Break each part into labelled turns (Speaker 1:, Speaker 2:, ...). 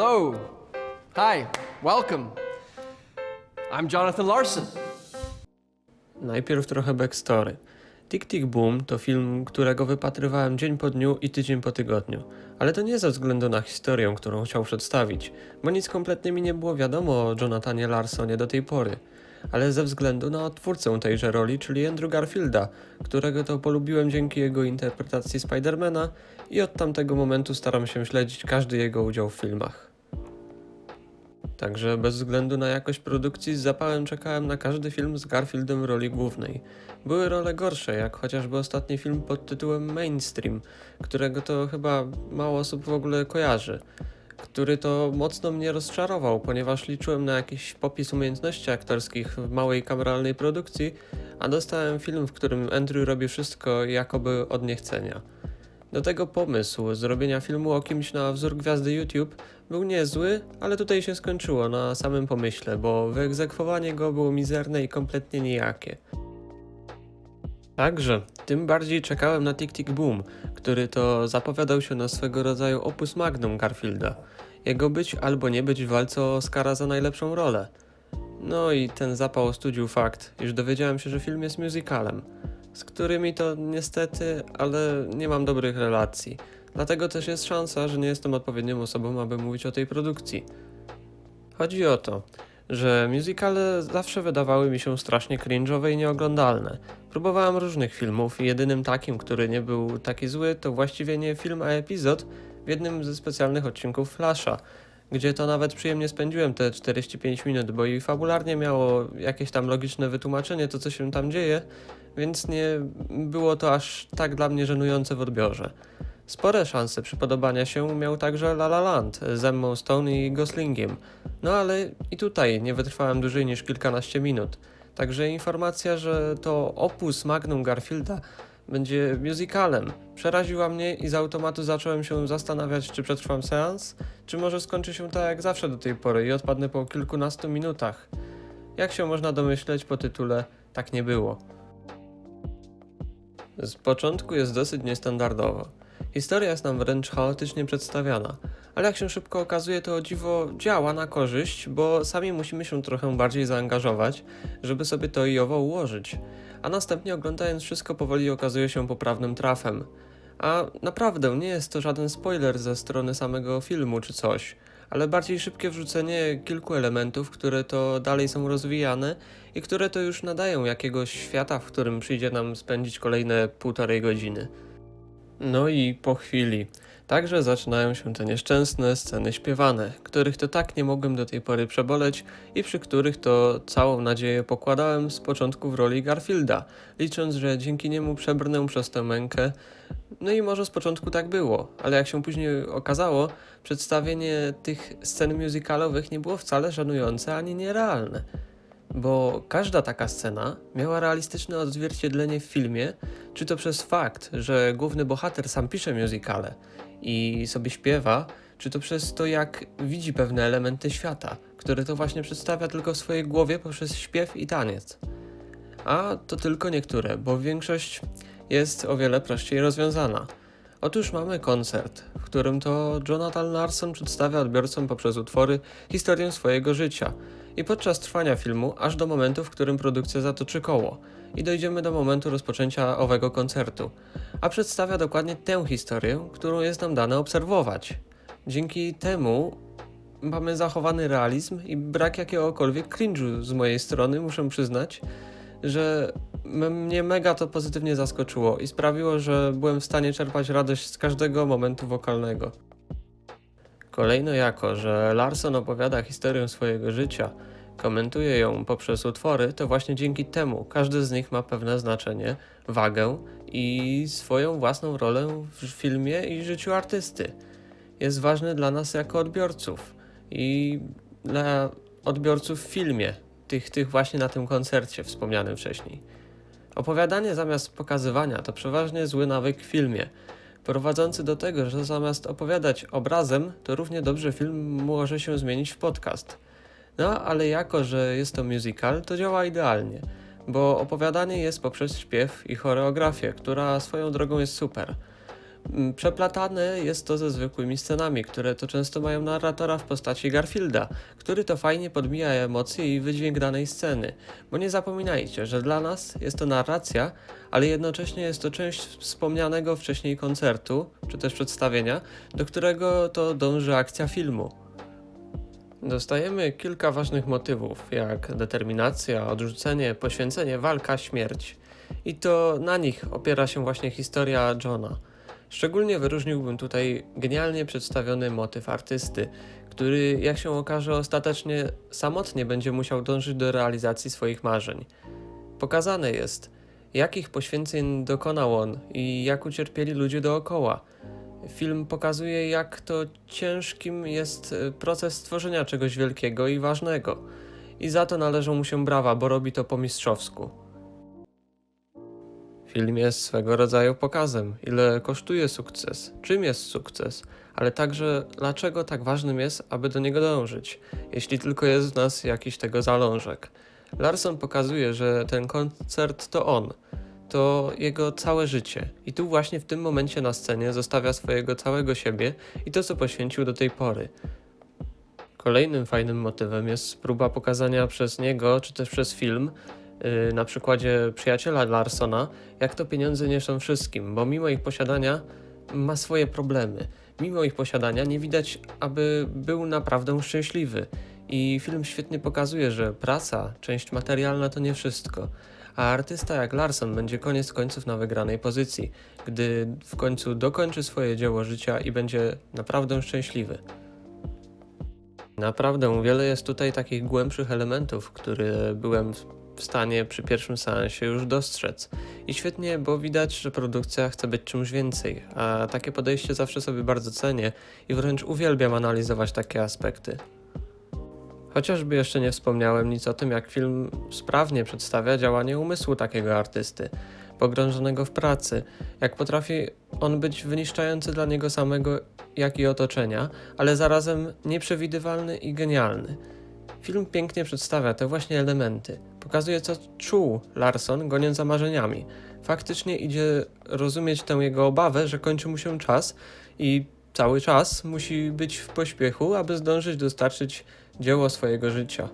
Speaker 1: Hello. Hi. Welcome. I'm Jonathan Larson.
Speaker 2: Najpierw trochę backstory. Tick Tick Boom to film, którego wypatrywałem dzień po dniu i tydzień po tygodniu. Ale to nie ze względu na historię, którą chciał przedstawić, bo nic kompletnie mi nie było wiadomo o Jonathanie Larsonie do tej pory. Ale ze względu na twórcę tejże roli, czyli Andrew Garfielda, którego to polubiłem dzięki jego interpretacji Spidermana i od tamtego momentu staram się śledzić każdy jego udział w filmach. Także bez względu na jakość produkcji z zapałem czekałem na każdy film z Garfieldem w roli głównej. Były role gorsze, jak chociażby ostatni film pod tytułem Mainstream, którego to chyba mało osób w ogóle kojarzy. Który to mocno mnie rozczarował, ponieważ liczyłem na jakiś popis umiejętności aktorskich w małej kameralnej produkcji, a dostałem film, w którym Andrew robi wszystko jakoby od niechcenia. Do tego pomysł zrobienia filmu o kimś na wzór gwiazdy YouTube był niezły, ale tutaj się skończyło na samym pomyśle, bo wyegzekwowanie go było mizerne i kompletnie nijakie. Także, tym bardziej czekałem na Tick Tick Boom, który to zapowiadał się na swego rodzaju opus magnum Garfielda. Jego być albo nie być w walce o Oscara za najlepszą rolę. No i ten zapał studził fakt, iż dowiedziałem się, że film jest musicalem, z którymi to niestety, ale nie mam dobrych relacji. Dlatego też jest szansa, że nie jestem odpowiednią osobą, aby mówić o tej produkcji. Chodzi o to, że musicale zawsze wydawały mi się strasznie cringe'owe i nieoglądalne. Próbowałem różnych filmów i jedynym takim, który nie był taki zły, to właściwie nie film, a epizod w jednym ze specjalnych odcinków Flasha, gdzie to nawet przyjemnie spędziłem te 45 minut, bo i fabularnie miało jakieś tam logiczne wytłumaczenie to, co się tam dzieje, więc nie było to aż tak dla mnie żenujące w odbiorze. Spore szanse przypodobania się miał także La La Land z Emma Stone i Goslingiem. No ale i tutaj nie wytrwałem dłużej niż kilkanaście minut. Także informacja, że to opus Magnum Garfielda będzie musicalem, przeraziła mnie i z automatu zacząłem się zastanawiać, czy przetrwam seans, czy może skończy się tak jak zawsze do tej pory i odpadnę po kilkunastu minutach. Jak się można domyśleć po tytule, tak nie było. Z początku jest dosyć niestandardowo. Historia jest nam wręcz chaotycznie przedstawiana, ale jak się szybko okazuje, to o dziwo działa na korzyść, bo sami musimy się trochę bardziej zaangażować, żeby sobie to i owo ułożyć. A następnie oglądając wszystko powoli okazuje się poprawnym trafem. A naprawdę nie jest to żaden spoiler ze strony samego filmu czy coś, ale bardziej szybkie wrzucenie kilku elementów, które to dalej są rozwijane i które to już nadają jakiegoś świata, w którym przyjdzie nam spędzić kolejne półtorej godziny. No i po chwili. Także zaczynają się te nieszczęsne sceny śpiewane, których to tak nie mogłem do tej pory przeboleć i przy których to całą nadzieję pokładałem z początku w roli Garfielda, licząc, że dzięki niemu przebrnę przez tę mękę. No i może z początku tak było, ale jak się później okazało, przedstawienie tych scen musicalowych nie było wcale żenujące ani nierealne bo każda taka scena miała realistyczne odzwierciedlenie w filmie, czy to przez fakt, że główny bohater sam pisze musicale i sobie śpiewa, czy to przez to, jak widzi pewne elementy świata, które to właśnie przedstawia tylko w swojej głowie poprzez śpiew i taniec. A to tylko niektóre, bo większość jest o wiele prościej rozwiązana. Otóż mamy koncert, w którym to Jonathan Larson przedstawia odbiorcom poprzez utwory historię swojego życia i podczas trwania filmu, aż do momentu, w którym produkcja zatoczy koło i dojdziemy do momentu rozpoczęcia owego koncertu, a przedstawia dokładnie tę historię, którą jest nam dane obserwować. Dzięki temu mamy zachowany realizm i brak jakiegokolwiek cringe'u z mojej strony, muszę przyznać, że mnie mega to pozytywnie zaskoczyło i sprawiło, że byłem w stanie czerpać radość z każdego momentu wokalnego. Kolejno jako, że Larson opowiada historię swojego życia, komentuje ją poprzez utwory, to właśnie dzięki temu każdy z nich ma pewne znaczenie, wagę i swoją własną rolę w filmie i życiu artysty. Jest ważny dla nas jako odbiorców i dla odbiorców w filmie, tych, tych właśnie na tym koncercie wspomnianym wcześniej. Opowiadanie zamiast pokazywania to przeważnie zły nawyk w filmie, prowadzący do tego, że zamiast opowiadać obrazem, to równie dobrze film może się zmienić w podcast. No, ale jako, że jest to musical, to działa idealnie, bo opowiadanie jest poprzez śpiew i choreografię, która swoją drogą jest super. Mm, Przeplatane jest to ze zwykłymi scenami, które to często mają narratora w postaci Garfielda, który to fajnie podmija emocje i wydźwięk danej sceny. Bo nie zapominajcie, że dla nas jest to narracja, ale jednocześnie jest to część wspomnianego wcześniej koncertu, czy też przedstawienia, do którego to dąży akcja filmu. Dostajemy kilka ważnych motywów, jak determinacja, odrzucenie, poświęcenie, walka, śmierć. I to na nich opiera się właśnie historia Johna. Szczególnie wyróżniłbym tutaj genialnie przedstawiony motyw artysty, który, jak się okaże, ostatecznie samotnie będzie musiał dążyć do realizacji swoich marzeń. Pokazane jest, jakich poświęceń dokonał on i jak ucierpieli ludzie dookoła. Film pokazuje, jak to ciężkim jest e, proces stworzenia czegoś wielkiego i ważnego. I za to należą mu się brawa, bo robi to po mistrzowsku. Film jest swego rodzaju pokazem, ile kosztuje sukces, czym jest sukces, ale także dlaczego tak ważnym jest, aby do niego dążyć, jeśli tylko jest w nas jakiś tego zalążek. Larson pokazuje, że ten koncert to on, to jego całe życie. I tu właśnie w tym momencie na scenie zostawia swojego całego siebie i to, co poświęcił do tej pory. Kolejnym fajnym motywem jest próba pokazania przez niego, czy też przez film, na przykładzie przyjaciela Larsona, jak to pieniądze nie są wszystkim, bo mimo ich posiadania ma swoje problemy. Mimo ich posiadania nie widać, aby był naprawdę szczęśliwy. I film świetnie pokazuje, że praca, część materialna to nie wszystko. A artysta jak Larson będzie koniec końców na wygranej pozycji, gdy w końcu dokończy swoje dzieło życia i będzie naprawdę szczęśliwy. Naprawdę wiele jest tutaj takich głębszych elementów, które byłem w stanie przy pierwszym seansie już dostrzec. I świetnie, bo widać, że produkcja chce być czymś więcej, a takie podejście zawsze sobie bardzo cenię i wręcz uwielbiam analizować takie aspekty. Chociażby jeszcze nie wspomniałem nic o tym, jak film sprawnie przedstawia działanie umysłu takiego artysty, pogrążonego w pracy, jak potrafi on być wyniszczający dla niego samego, jak i otoczenia, ale zarazem nieprzewidywalny i genialny. Film pięknie przedstawia te właśnie elementy. Pokazuje, co czuł Larson, goniąc za marzeniami. Faktycznie idzie rozumieć tę jego obawę, że kończy mu się czas i cały czas musi być w pośpiechu, aby zdążyć dostarczyć dzieło swojego życia.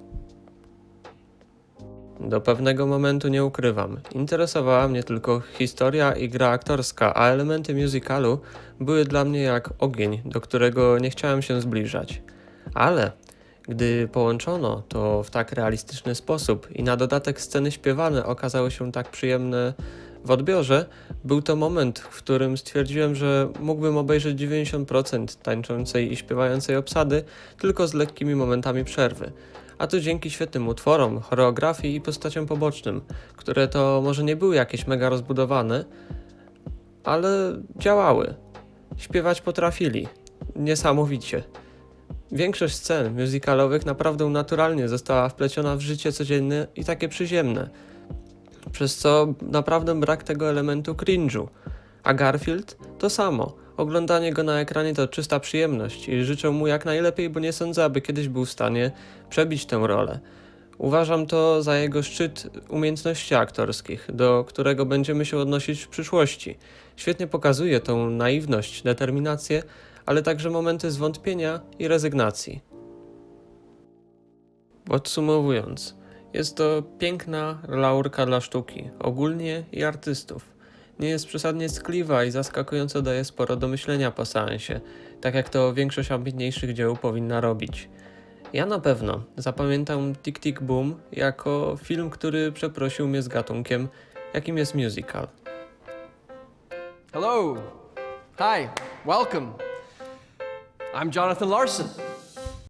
Speaker 2: Do pewnego momentu nie ukrywam. Interesowała mnie tylko historia i gra aktorska, a elementy musicalu były dla mnie jak ogień, do którego nie chciałem się zbliżać. Ale gdy połączono to w tak realistyczny sposób i na dodatek sceny śpiewane okazały się tak przyjemne w odbiorze, był to moment, w którym stwierdziłem, że mógłbym obejrzeć 90% tańczącej i śpiewającej obsady tylko z lekkimi momentami przerwy. A to dzięki świetnym utworom, choreografii i postaciom pobocznym, które to może nie były jakieś mega rozbudowane, ale działały. Śpiewać potrafili. Niesamowicie. Większość scen musicalowych naprawdę naturalnie została wpleciona w życie codzienne i takie przyziemne, przez co naprawdę brak tego elementu cringe'u. A Garfield to samo. Oglądanie go na ekranie to czysta przyjemność i życzę mu jak najlepiej, bo nie sądzę, aby kiedyś był w stanie przebić tę rolę. Uważam to za jego szczyt umiejętności aktorskich, do którego będziemy się odnosić w przyszłości. Świetnie pokazuje tą naiwność, determinację, ale także momenty zwątpienia i rezygnacji. Podsumowując, jest to piękna laurka dla sztuki, ogólnie i artystów. Nie jest przesadnie skliwa i zaskakująco daje sporo do myślenia po seansie, tak jak to większość ambitniejszych dzieł powinna robić. Ja na pewno zapamiętam Tick Tick Boom jako film, który przeprosił mnie z gatunkiem, jakim jest musical.
Speaker 1: Hello. Hi. Welcome. I'm Jonathan Larson.